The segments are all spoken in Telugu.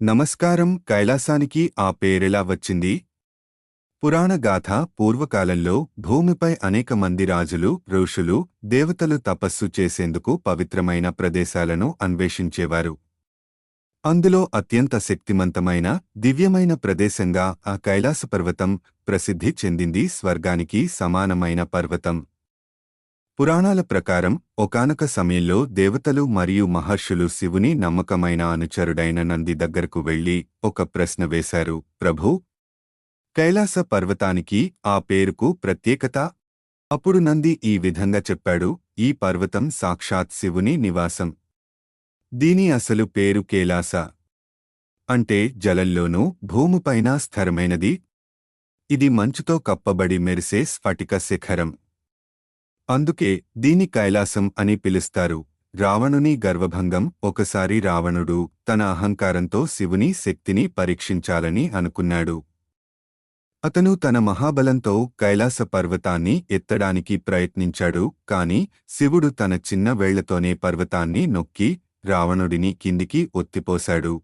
నమస్కారం కైలాసానికి ఆ పేరెలా వచ్చింది? పురాణగాథ పూర్వకాలంలో భూమిపై అనేక మంది రాజులు ఋషులు దేవతలు తపస్సు చేసేందుకు పవిత్రమైన ప్రదేశాలను అన్వేషించేవారు. అందులో అత్యంత శక్తిమంతమైన దివ్యమైన ప్రదేశంగా ఆ కైలాస పర్వతం ప్రసిద్ధి చెందింది స్వర్గానికి సమానమైన పర్వతం. పురాణాల ప్రకారం ఒకనొక సమయంలో దేవతలు మరియు మహర్షులు శివుని నమ్మకమైన అనుచరుడైన నంది దగ్గరకు వెళ్ళి ఒక ప్రశ్న వేశారు. ప్రభూ! కైలాస పర్వతానికి ఆ పేరుకు ప్రత్యేకత? అప్పుడు నంది ఈ విధంగా చెప్పాడు. ఈ పర్వతం సాక్షాత్ శివుని నివాసం. దీని అసలు పేరు కేలాస. అంటే జలంలోనూ భూమిపైన స్థిరమైనది. ఇది మంచుతో కప్పబడి మెరిసే స్ఫటిక శిఖరం. అందుకే దీని కైలాసం అని పిలుస్తారు. రావణుని గర్వభంగం ఒకసారి రావణుడు తన అహంకారంతో శివుని శక్తిని పరీక్షించాలని అనుకున్నాడు. అతను తన మహాబలంతో కైలాస పర్వతాన్ని ఎత్తడానికి ప్రయత్నించాడు కాని శివుడు తన చిన్న వేళ్ళతోనే పర్వతాన్ని నొక్కి రావణుడిని కిందికి ఒత్తిపోశాడు.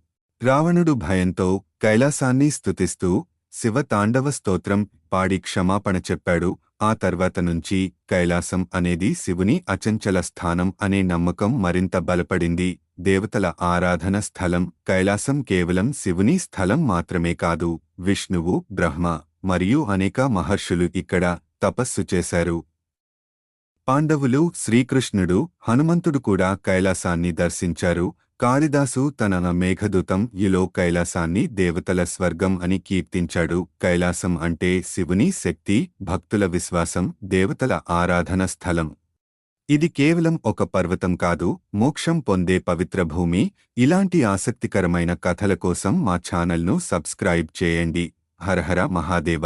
రావణుడు భయంతో కైలాసాన్ని స్తుతిస్తూ శివ తాండవ స్తోత్రం పాడి క్షమాపణ చెప్పాడు ఆ తర్వాత నుంచి కైలాసం అనేది శివుని అచంచల స్థానం అనే నమ్మకం మరింత బలపడింది. దేవతల ఆరాధన స్థలం కైలాసం కేవలం శివుని స్థలం మాత్రమే కాదు. విష్ణువు బ్రహ్మ మరియు అనేక మహర్షులు ఇక్కడ తపస్సు చేశారు. పాండవులు శ్రీకృష్ణుడు హనుమంతుడు కూడా కైలాసాన్ని దర్శించారు. కాళిదాసు తన మేఘదూతం ఇలో కైలాసాన్ని దేవతల స్వర్గం అని కీర్తించాడు. కైలాసం అంటే శివుని శక్తి భక్తుల విశ్వాసం దేవతల ఆరాధన స్థలం. ఇది కేవలం ఒక పర్వతం కాదు మోక్షం పొందే పవిత్ర భూమి. ఇలాంటి ఆసక్తికరమైన కథల కోసం మా ఛానల్ను సబ్స్క్రైబ్ చేయండి. హరహర మహాదేవ.